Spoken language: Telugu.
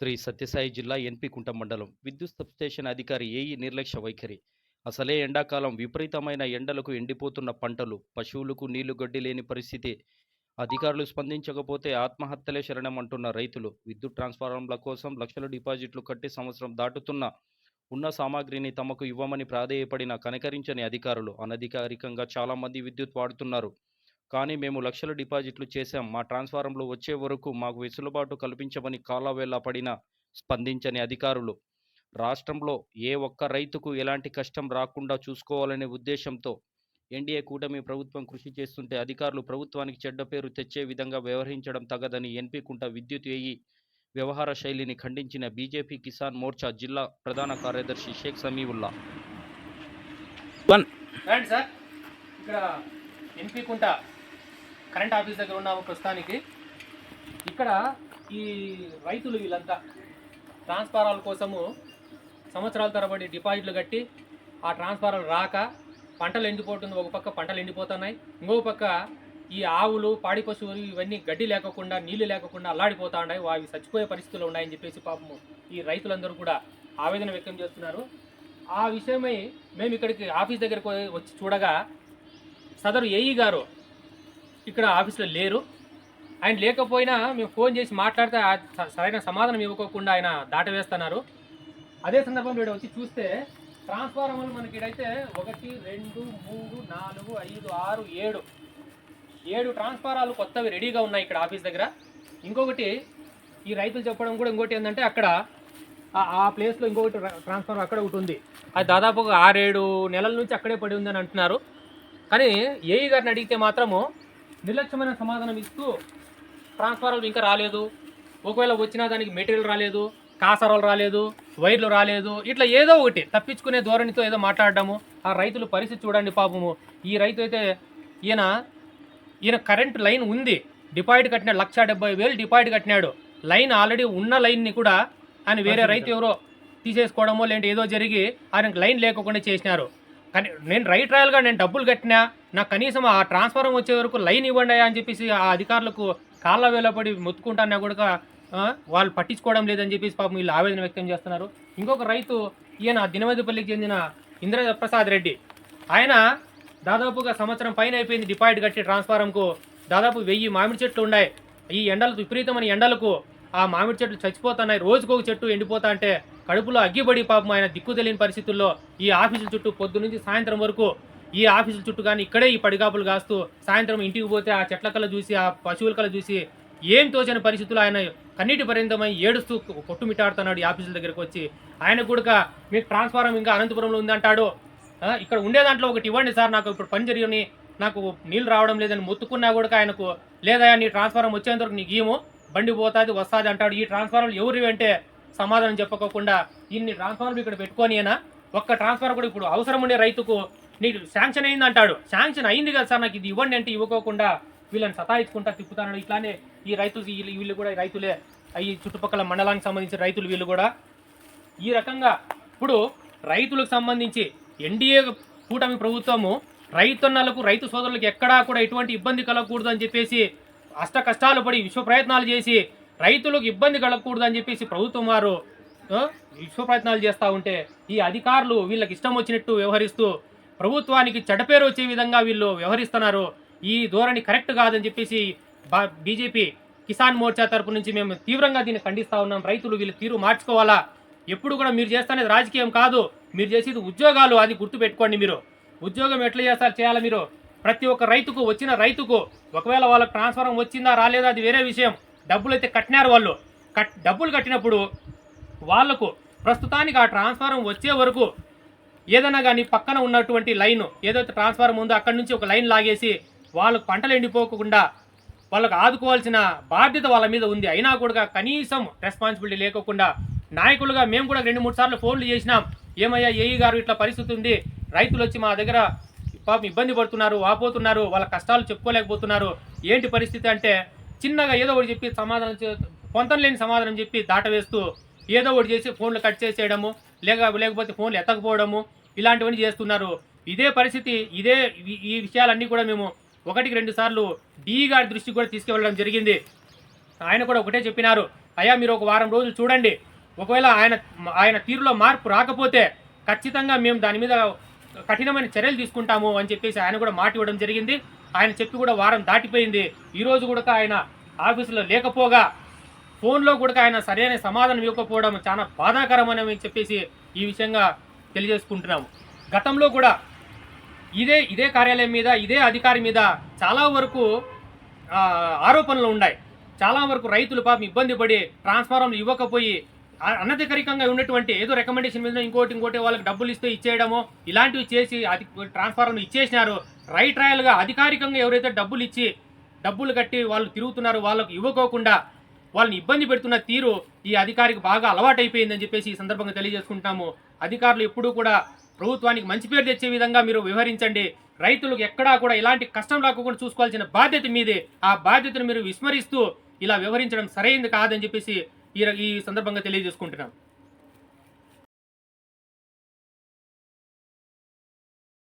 శ్రీ సత్యసాయి జిల్లా ఎన్పికుంట మండలం. విద్యుత్ సబ్స్టేషన్ అధికారి ఏఈ నిర్లక్ష్య వైఖరి. అసలే ఎండాకాలం విపరీతమైన ఎండలకు ఎండిపోతున్న పంటలు పశువులకు నీళ్ళు గడ్డి లేని పరిస్థితి. అధికారులు స్పందించకపోతే ఆత్మహత్యలే శరణమంటున్న రైతులు. విద్యుత్ ట్రాన్స్ఫార్మర్ల కోసం లక్షల డిపాజిట్లు కట్టి సంవత్సరం దాటుతున్న ఉన్న సామాగ్రిని తమకు ఇవ్వమని ప్రాధేయపడిన కనికరించని అధికారులు అనధికారికంగా చాలామంది విద్యుత్ వాడుతున్నారు. కానీ మేము లక్షల డిపాజిట్లు చేశాం. మా ట్రాన్స్ఫారంలు వచ్చే వరకు మాకు వెసులుబాటు కల్పించమని కాలవేళ పడిన స్పందించని అధికారులు రాష్ట్రంలో ఏ ఒక్క రైతుకు ఎలాంటి కష్టం రాకుండా చూసుకోవాలనే ఉద్దేశంతో ఎన్డీఏ కూటమి ప్రభుత్వం కృషి చేస్తుంటే అధికారులు ప్రభుత్వానికి చెడ్డ పేరు తెచ్చే విధంగా వ్యవహరించడం తగదని ఎన్పీ కుంట విద్యుత్ ఏఈ వ్యవహార శైలిని ఖండించిన బీజేపీ కిసాన్ మోర్చా జిల్లా ప్రధాన కార్యదర్శి షేక్ సమీవుల్లా. రండి సార్. ఇక్కడ ఎంపీ కుంట కరెంట్ ఆఫీస్ దగ్గర ఉన్నాము ప్రస్తుతానికి ఇక్కడ ఈ రైతులు వీళ్ళంతా ట్రాన్స్ఫారాల కోసము సంవత్సరాల తరబడి డిపాజిట్లు కట్టి ఆ ట్రాన్స్ఫారాలు రాక పంటలు ఎండిపోతుంది. ఒక పక్క పంటలు ఎండిపోతున్నాయి. ఇంకో పక్క ఈ ఆవులు పాడి పశువులు ఇవన్నీ గడ్డి లేకుండా నీళ్ళు లేకుండా అల్లాడిపోతా ఉన్నాయి. అవి చచ్చిపోయే పరిస్థితులు ఉన్నాయని చెప్పేసి పాపము ఈ రైతులందరూ కూడా ఆవేదన వ్యక్తం చేస్తున్నారు. ఆ విషయమై మేము ఇక్కడికి ఆఫీస్ దగ్గరకు వచ్చి చూడగా సదరు ఏఈ గారు ఇక్కడ ఆఫీస్లో లేరు. ఆయన లేకపోయినా మేము ఫోన్ చేసి మాట్లాడితే సరైన సమాధానం ఇవ్వకోకుండా ఆయన దాటవేస్తున్నారు. అదే సందర్భంలో ఇక్కడ వచ్చి చూస్తే ట్రాన్స్ఫార్మర్లు మనకి ఇడైతే ఒకటి రెండు మూడు నాలుగు ఐదు ఆరు ఏడు. ఏడు ట్రాన్స్ఫారాలు కొత్తవి రెడీగా ఉన్నాయి ఇక్కడ ఆఫీస్ దగ్గర. ఇంకొకటి ఈ రైతులు చెప్పడం కూడా ఇంకోటి ఏంటంటే అక్కడ ఆ- ప్లేస్లో ఇంకొకటి ట్రాన్స్ఫార్మర్ అక్కడ ఒకటి ఉంది. అది దాదాపుగా ఆరేడు నెలల నుంచి అక్కడే పడి ఉందని అంటున్నారు. కానీ ఏఈ గారిని అడిగితే మాత్రము నిర్లక్ష్యమైన సమాధానం ఇస్తూ ట్రాన్స్ఫార్మర్లు ఇంకా రాలేదు. ఒకవేళ వచ్చినా దానికి మెటీరియల్ రాలేదు కాసరాలు రాలేదు వైర్లు రాలేదు ఇట్లా ఏదో ఒకటి తప్పించుకునే ధోరణితో ఏదో మాట్లాడడము. ఆ రైతుల పరిస్థితి చూడండి పాపము. ఈ రైతు అయితే ఈయన ఈయన కరెంట్ లైన్ ఉంది. డిపాజిట్ కట్టినాడు లక్ష డెబ్బై వేలు డిపాజిట్ కట్టినాడు. లైన్ ఆల్రెడీ ఉన్న లైన్ని కూడా ఆయన వేరే రైతు ఎవరో తీసేసుకోవడమో లేదంటే ఏదో జరిగి ఆయనకు లైన్ లేకుండా చేసినారు. కానీ నేను రైట్ రాయల్గా నేను డబ్బులు కట్టినా నాకు కనీసం ఆ ట్రాన్స్ఫారం వచ్చే వరకు లైన్ ఇవ్వండి అని చెప్పేసి ఆ అధికారులకు కాళ్ళ వేలపడి మొత్తుకుంటానా కూడా వాళ్ళు పట్టించుకోవడం లేదని చెప్పేసి పాపం వీళ్ళు ఆవేదన వ్యక్తం చేస్తున్నారు. ఇంకొక రైతు ఈయన దినవదిపల్లికి చెందిన ఇంద్ర ప్రసాద్ రెడ్డి. ఆయన దాదాపుగా సంవత్సరం పైన అయిపోయింది డిపాజిట్ కట్టి ట్రాన్స్ఫారంకు. దాదాపు వెయ్యి మామిడి చెట్లు ఉన్నాయి. ఈ ఎండలకు విపరీతమైన ఎండలకు ఆ మామిడి చెట్లు చచ్చిపోతున్నాయి. రోజుకు ఒక చెట్టు ఎండిపోతా అంటే కడుపులో అగ్గిబడి పాపం ఆయన దిక్కు తెలియని పరిస్థితుల్లో ఈ ఆఫీసుల చుట్టూ పొద్దు నుంచి సాయంత్రం వరకు ఈ ఆఫీసుల చుట్టూ కానీ ఇక్కడే ఈ పడిగాపులు కాస్తూ సాయంత్రం ఇంటికి పోతే ఆ చెట్ల కళ చూసి ఆ పశువుల కళ చూసి ఏం తోచని పరిస్థితుల్లో ఆయన కన్నీటి పర్యంతమై ఏడుస్తూ కొట్టుమిట్టాడుతున్నాడు ఈ ఆఫీసుల దగ్గరకు వచ్చి. ఆయన కూడా మీకు ట్రాన్స్ఫారం ఇంకా అనంతపురంలో ఉందంటాడు. ఇక్కడ ఉండే దాంట్లో ఒకటి ఇవ్వండి సార్ నాకు ఇప్పుడు పని జరిగి నాకు నీళ్ళు రావడం లేదని మొత్తుకున్నా కూడా ఆయనకు లేదా నీ ట్రాన్స్ఫారం వచ్చేంతవరకు నీకు ఏమో బండి పోతాది వస్తుంది అంటాడు. ఈ ట్రాన్స్ఫార్మర్లు ఎవరు అంటే సమాధానం చెప్పకోకుండా ఇన్ని ట్రాన్స్ఫార్మర్లు ఇక్కడ పెట్టుకొని అయినా ఒక్క ట్రాన్స్ఫార్మర్ కూడా ఇప్పుడు అవసరం ఉండే రైతుకు నీకు శాంక్షన్ అయింది అంటాడు. శాంక్షన్ అయింది కదా సార్ నాకు ఇది ఇవ్వండి అంటే ఇవ్వకోకుండా వీళ్ళని సతాయించుకుంటా తిప్పుతాడు ఇట్లానే ఈ రైతులు వీళ్ళు వీళ్ళు కూడా రైతులే ఈ చుట్టుపక్కల మండలానికి సంబంధించిన రైతులు వీళ్ళు కూడా ఈ రకంగా ఇప్పుడు రైతులకు సంబంధించి ఎన్డీఏ కూటమి ప్రభుత్వము రైతన్నలకు రైతు సోదరులకు ఎక్కడా కూడా ఎటువంటి ఇబ్బంది కలగకూడదు అని చెప్పేసి అష్ట కష్టాలు పడి విశ్వ ప్రయత్నాలు చేసి రైతులకు ఇబ్బంది కలగకూడదు అని చెప్పేసి ప్రభుత్వం వారు విశ్వ ప్రయత్నాలు చేస్తూ ఉంటే ఈ అధికారులు వీళ్ళకి ఇష్టం వచ్చినట్టు వ్యవహరిస్తూ ప్రభుత్వానికి చెడపేరు వచ్చే విధంగా వీళ్ళు వ్యవహరిస్తున్నారు. ఈ ధోరణి కరెక్ట్ కాదని చెప్పేసి బా- బీజేపీ కిసాన్ మోర్చా తరపు నుంచి మేము తీవ్రంగా దీన్ని ఖండిస్తా ఉన్నాం. రైతులు వీళ్ళు తీరు మార్చుకోవాలా? ఎప్పుడు కూడా మీరు చేస్తానేది రాజకీయం కాదు. మీరు చేసేది ఉద్యోగాలు అది గుర్తుపెట్టుకోండి మీరు. ఉద్యోగం ఎట్లా చేస్తారు చేయాలి మీరు? ప్రతి ఒక్క రైతుకు వచ్చిన రైతుకు ఒకవేళ వాళ్ళకి ట్రాన్స్ఫారం వచ్చిందా రాలేదా అది వేరే విషయం. డబ్బులు అయితే కట్టినారు వాళ్ళు. కట్ డబ్బులు కట్టినప్పుడు వాళ్ళకు ప్రస్తుతానికి ఆ ట్రాన్స్ఫారం వచ్చే వరకు ఏదైనా కానీ పక్కన ఉన్నటువంటి లైన్ ఏదైతే ట్రాన్స్ఫారం ఉందో అక్కడి నుంచి ఒక లైన్ లాగేసి వాళ్ళకు పంటలు ఎండిపోకుండా వాళ్ళకు ఆదుకోవాల్సిన బాధ్యత వాళ్ళ మీద ఉంది. అయినా కూడా కనీసం రెస్పాన్సిబిలిటీ లేకోకుండా నాయకులుగా మేము కూడా రెండు మూడు సార్లు ఫోన్లు చేసినాం. ఏమయ్యా ఏఈ గారు ఇట్లా పరిస్థితి ఉంది. రైతులు వచ్చి మా దగ్గర పాపం ఇబ్బంది పడుతున్నారు వాపోతున్నారు వాళ్ళ కష్టాలు చెప్పుకోలేకపోతున్నారు. ఏంటి పరిస్థితి అంటే చిన్నగా ఏదో ఒకటి చెప్పి సమాధానం చే- పొంతం లేని సమాధానం చెప్పి దాటవేస్తూ ఏదో ఒకటి చేసి ఫోన్లు కట్ చేసేయడము లేక లేకపోతే ఫోన్లు ఎత్తకపోవడము ఇలాంటివన్నీ చేస్తున్నారు. ఇదే పరిస్థితి ఇదే ఈ- ఈ విషయాలన్నీ కూడా మేము ఒకటికి రెండు సార్లు డి గారి దృష్టికి కూడా తీసుకువెళ్ళడం జరిగింది. ఆయన కూడా ఒకటే చెప్పినారు అయ్యా మీరు ఒక వారం రోజులు చూడండి. ఒకవేళ ఆయన ఆయన తీరులో మార్పు రాకపోతే ఖచ్చితంగా మేము దాని మీద కఠినమైన చర్యలు తీసుకుంటాము అని చెప్పేసి ఆయన కూడా మాట ఇవ్వడం జరిగింది. ఆయన చెప్పి కూడా వారం దాటిపోయింది. ఈరోజు కూడా ఆయన ఆఫీసులో లేకపోగా ఫోన్లో కూడా ఆయన సరైన సమాధానం ఇవ్వకపోవడం చాలా బాధాకరమని చెప్పేసి ఈ విషయంగా తెలియజేసుకుంటున్నాము. గతంలో కూడా ఇదే ఇదే కార్యాలయం మీద ఇదే అధికారి మీద చాలా వరకు ఆరోపణలు ఉన్నాయి. చాలా వరకు రైతులు పాపం ఇబ్బంది పడి ట్రాన్స్ఫార్మర్లు ఇవ్వకపోయి అనధికారికంగా ఉన్నటువంటి ఏదో రికమెండేషన్ మీద ఇంకోటి ఇంకోటి వాళ్ళకి డబ్బులు ఇస్తే ఇచ్చేయడము ఇలాంటివి చేసి అది ట్రాన్స్ఫార్మర్ ఇచ్చేసినారు. రైట్ రాయల్గా అధికారికంగా ఎవరైతే డబ్బులు ఇచ్చి డబ్బులు కట్టి వాళ్ళు తిరుగుతున్నారు వాళ్ళకు ఇవ్వకోకుండా వాళ్ళని ఇబ్బంది పెడుతున్న తీరు ఈ అధికారికి బాగా అలవాటైపోయిందని చెప్పేసి ఈ సందర్భంగా తెలియజేసుకుంటాము అధికారులు ఎప్పుడూ కూడా ప్రభుత్వానికి మంచి పేరు తెచ్చే విధంగా మీరు వ్యవహరించండి. రైతులకు ఎక్కడా కూడా ఎలాంటి కష్టం రాకుండా చూసుకోవాల్సిన బాధ్యత మీదే. ఆ బాధ్యతను మీరు విస్మరిస్తూ ఇలా వ్యవహరించడం సరైంది కాదని చెప్పేసి ఈ ఈ సందర్భంగా తెలియజేసుకుంటున్నాం.